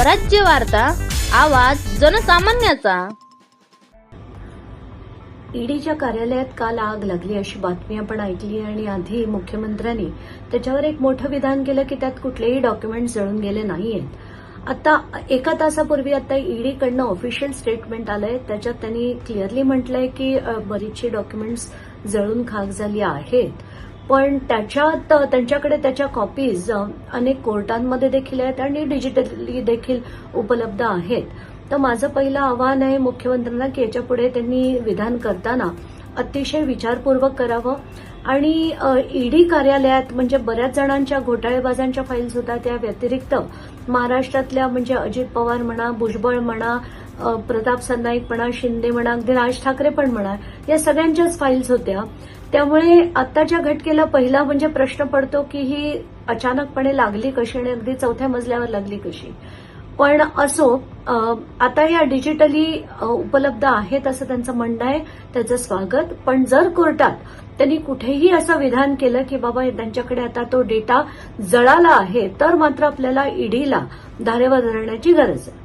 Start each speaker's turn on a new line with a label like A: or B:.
A: स्वराज्य वार्ता आवाज जनसामान्याचा.
B: ईडीच्या कार्यालयात काल आग लागली अशी बातमी आपण ऐकली आणि आधी मुख्यमंत्र्यांनी त्याच्यावर एक मोठं विधान केलं की त्यात कुठलेही डॉक्युमेंट जळून गेले नाहीयेत. आता एका तासापूर्वी आता ईडीकडनं ऑफिशियल स्टेटमेंट आलंय. त्याच्यात त्यांनी क्लिअरली म्हटलंय की बरीचशी डॉक्युमेंट्स जळून खाक झाली आहेत. पण त्याच्यात त्यांच्याकडे त्याच्या कॉपीज अनेक कोर्टांमध्ये देखील आहेत आणि डिजिटली देखील उपलब्ध आहेत. तर माझं पहिलं आव्हान आहे मुख्यमंत्र्यांना की याच्यापुढे त्यांनी विधान करताना अतिशय विचारपूर्वक करावं. आणि ईडी कार्यालयात म्हणजे बऱ्याच जणांच्या घोटाळेबाजांच्या फाईल्स होत्या त्या व्यतिरिक्त महाराष्ट्रातल्या म्हणजे अजित पवार म्हणा भुजबळ म्हणा प्रताप सरनाईक म्हणा शिंदे म्हणा अगदी राज ठाकरे पण म्हणा या सगळ्यांच्याच फाईल्स होत्या. त्यामुळे आत्ताच्या घटकेला पहिला म्हणजे प्रश्न पडतो की ही अचानकपणे लागली कशी आणि अगदी चौथ्या मजल्यावर लागली कशी? पण असो आता या डिजिटली उपलब्ध आहेत असं त्यांचं म्हणणं आहे त्याचं स्वागत. पण जर कोर्टात त्यांनी कुठेही असं विधान केलं की बाबा त्यांच्याकडे आता तो डेटा जळाला आहे तर मात्र आपल्याला ईडीला धारेवर धरण्याची गरज आहे.